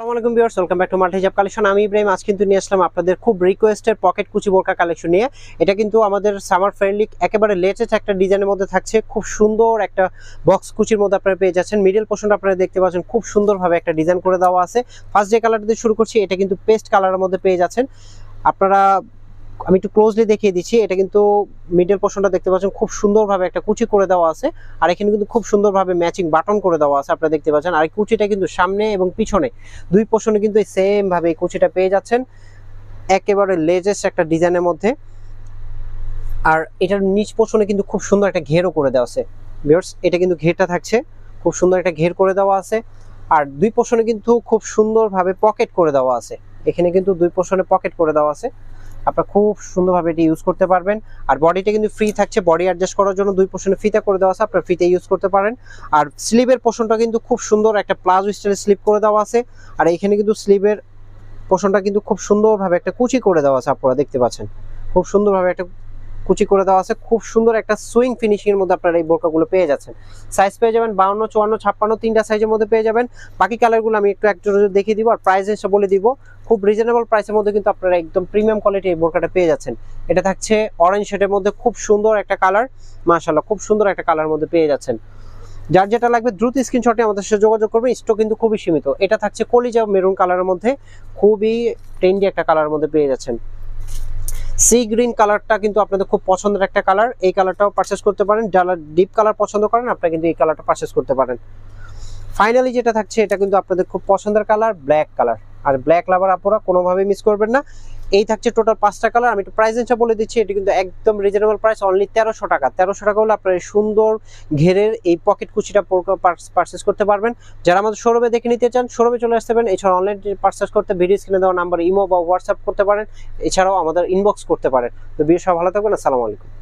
আসসালামু আলাইকুম viewers, welcome back to multi collection. আমি ইব্রাহিম, আজ কিন্তু নিয়ে আসলাম আপনাদের খুব রিকোয়েস্টের পকেট কুচি বোরকা কালেকশন নিয়ে। এটা কিন্তু আমাদের সামার ফ্রেন্ডলি একেবারে লেটেস্ট একটা ডিজাইনের মধ্যে থাকছে। খুব সুন্দর একটা বক্স কুচির মধ্যে আপনারা পেয়ে যাচ্ছেন। মিডল পোর্শনটা আপনারা দেখতে পাচ্ছেন, খুব সুন্দরভাবে একটা ডিজাইন করে দেওয়া আছে। ফার্স্ট যে কালারটা দিয়ে শুরু করছি, এটা কিন্তু পেস্ট কালারের মধ্যে পেয়ে যাচ্ছেন। আপনারা আমি একটু ক্লোজলি দেখিয়ে দিচ্ছি, এটা কিন্তু মিডল পোর্শনটা দেখতে পাচ্ছেন, খুব সুন্দরভাবে একটা কুচি করে দেওয়া আছে, আর এখানে কিন্তু খুব সুন্দরভাবে ম্যাচিং বাটন করে দেওয়া আছে, আপনারা দেখতে পাচ্ছেন, আর এই কুচিটা কিন্তু সামনে এবং পিছনে, দুই পোর্শনে কিন্তু সেম ভাবে এই কুচিটা পেয়ে যাচ্ছেন, একেবারে লেজেস্ট একটা ডিজাইনের মধ্যে, আর এটার নিচ পোর্শনে কিন্তু খুব সুন্দর একটা ঘেরও করে দেওয়া আছে ভিউয়ার্স এটা কিন্তু ঘেরটা থাকছে, খুব সুন্দর একটা ঘের করে দেওয়া আছে, আর দুই পোর্শনে কিন্তু খুব সুন্দরভাবে পকেট করে দেওয়া আছে, এখানে কিন্তু দুই পোর্শনে পকেট করে দেওয়া আছে আপনারা খুব সুন্দরভাবে এটি ইউজ করতে পারবেন। আর বডিটা কিন্তু ফ্রি থাকছে বডি অ্যাডজাস্ট করার জন্য দুই পোর্শনে ফিতা করে দেওয়া আছে, আপনারা ফিতে ইউজ করতে পারেন। আর স্লিভের পোর্শনটা কিন্তু খুব সুন্দর, একটা প্লাজো স্টাইলে স্লিপ করে দেওয়া আছে। আর এখানে কিন্তু স্লিভের পোর্শনটা কিন্তু খুব সুন্দরভাবে একটা কুচি করে দেওয়া আছে, আপনারা দেখতে পাচ্ছেন। খুব সুন্দরভাবে একটা কুচি করে দেওয়া আছে। খুব সুন্দর একটা সুইং ফিনিশিং এর মধ্যে আপনারা এই বোরকাগুলো পেয়ে যাচ্ছেন। সাইজ পেয়ে যাবেন বাউন্ন, চুয়ান্ন, ছাপ্পান্ন, তিনটা সাইজের মধ্যে পেয়ে যাবেন। বাকি কালারগুলো আমি একটু একটু দেখিয়ে দিব আর প্রাইস এসে বলে দিব। খুব রিজনেবল প্রাইসের মধ্যে কিন্তু আপনারা একদম প্রিমিয়াম কোয়ালিটি এই বোরকাটা পেয়ে যাচ্ছেন। এটা থাকছে অরেঞ্জ শেডের মধ্যে খুব সুন্দর একটা কালার মাশাল্লাহ খুব সুন্দর একটা কালার মধ্যে পেয়ে যাচ্ছেন। যার যেটা লাগবে দ্রুত স্ক্রিনশটে আমাদের সাথে যোগাযোগ করবেন। স্টক কিন্তু খুবই সীমিত। এটা থাকছে কলিজা মেরুন কালারের মধ্যে। খুবই ট্রেন্ডি একটা কালারের মধ্যে পেয়ে যাচ্ছেন। সি গ্রিন কালারটা কিন্তু আপনাদের খুব পছন্দের একটা কালার। এই কালারটাও পারচেস করতে পারেন। যারা ডিপ কালার পছন্দ করেন, আপনারা কিন্তু এই কালারটা পারচেস করতে পারেন। ফাইনালি যেটা থাকছে, এটা কিন্তু আপনাদের খুব পছন্দের কালার ব্ল্যাক কালার আর ব্ল্যাক লাভার আপনারা কোনোভাবেই মিস করবেন না। এই থাকছে টোটাল পাঁচটা কালার আমি একটু প্রাইস রেঞ্জটা বলে দিচ্ছি, এটি কিন্তু একদম রিজনেবল প্রাইস অনলি তেরোশো টাকা। তেরোশো টাকা হলে আপনার সুন্দর ঘেরের এই পকেট কুচিটা পারচেস করতে পারবেন। যারা আমাদের শোরুমে দেখে নিতে চান শোরুমে চলে আসতে পারেন। এছাড়া অনলাইন পারচেস করতে ভিডিও স্ক্রিনে দেওয়া নাম্বার ইমো বা হোয়াটসঅ্যাপ করতে পারেন। এছাড়াও আমাদের ইনবক্স করতে পারেন। তো বিয়ে সব ভালো থাকবেন, আসসালামু আলাইকুম।